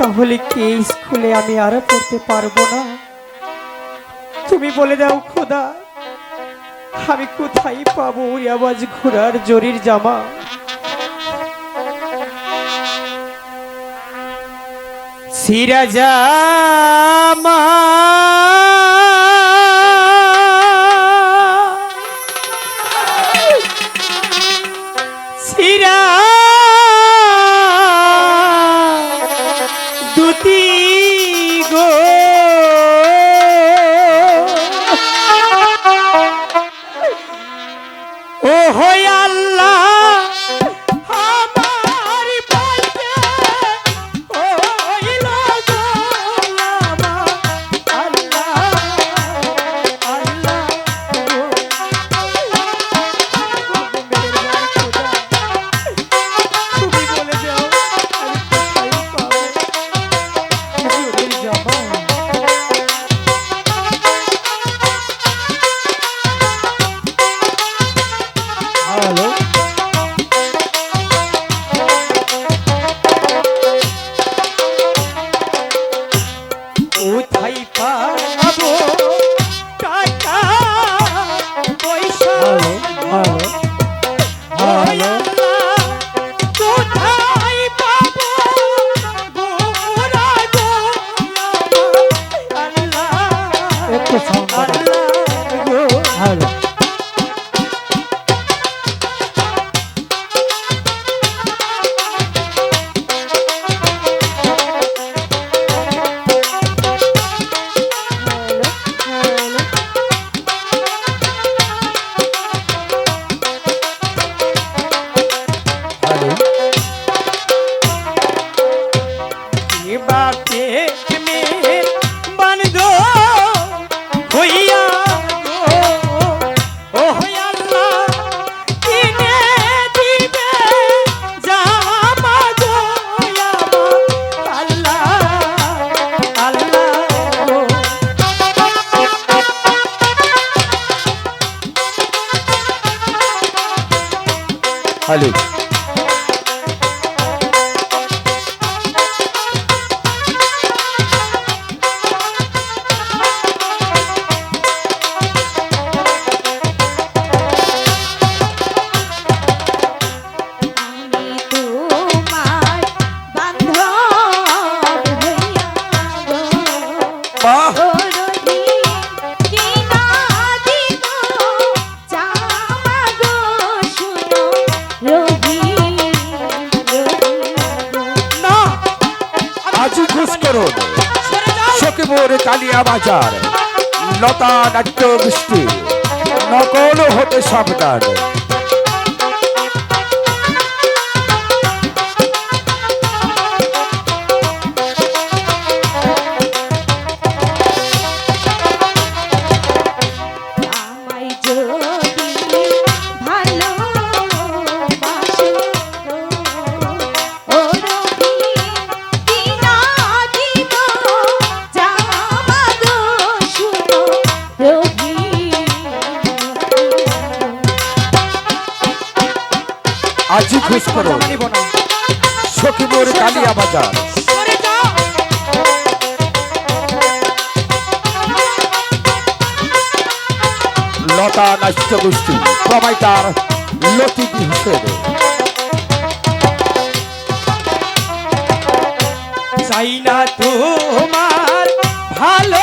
তাহলে কি স্কুলে আমি আর পড়তে পারব না? তুমি বলে দাও, খোদা, আমি কোথায় পাবো ওই আওয়াজ ঘোড়ার জরির জামা? সিরাজা মা muito Valeu. বাজার। লতা নাট্য গোষ্ঠী। নকল হতে সাবধান। আজি খুশ করো। সখীপুর কালিয়া বাজার। লতা নাট্য গোষ্ঠী প্রবাইতার লতিফ হোসেন চাই না তোমার ভালো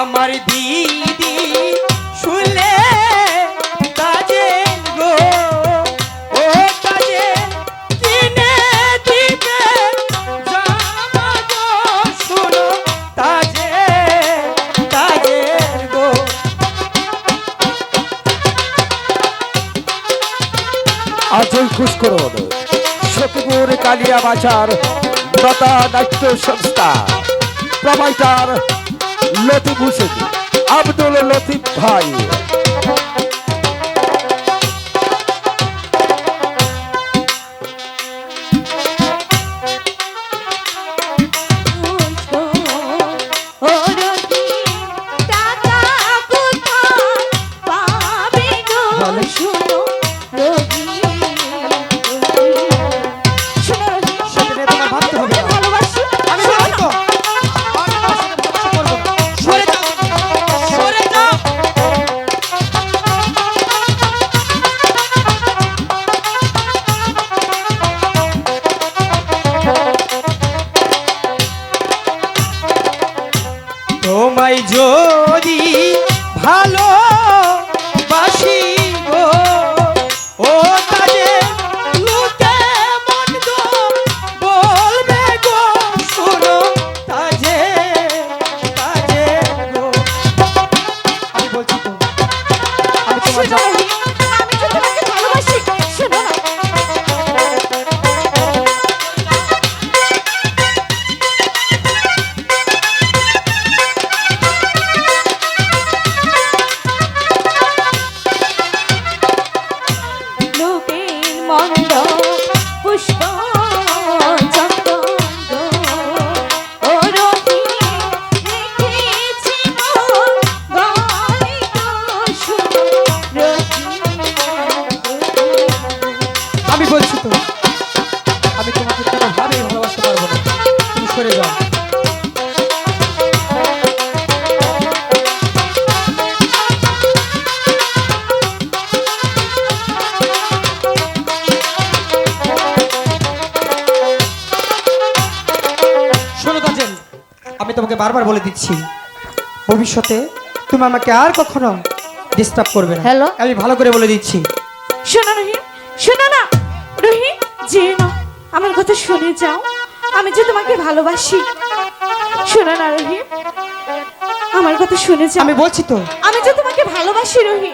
আমার দিদি শুনলে শুনো খুশ করো কালিয়া বাজার দাতা দায়িত্ব সংস্থা। প্রবাইটার লতিফ হুসেন আব্দুল লতিফ ভাই। আমি তোমার তোমাকে বারবার বলে দিচ্ছি ভবিষ্যতে তুমি আমাকে আর কখনো ডিস্টার্ব করবে না। Hello? আমি ভালো করে বলে দিচ্ছি। শোনো রহি শোনো না। রহি যে না আমার কথা শুনে যাও। আমি যে তোমাকে ভালোবাসি। শোনো না রহি আমার কথা শুনে যাও। আমি বলছি তো। আমি যে তোমাকে ভালোবাসি রহি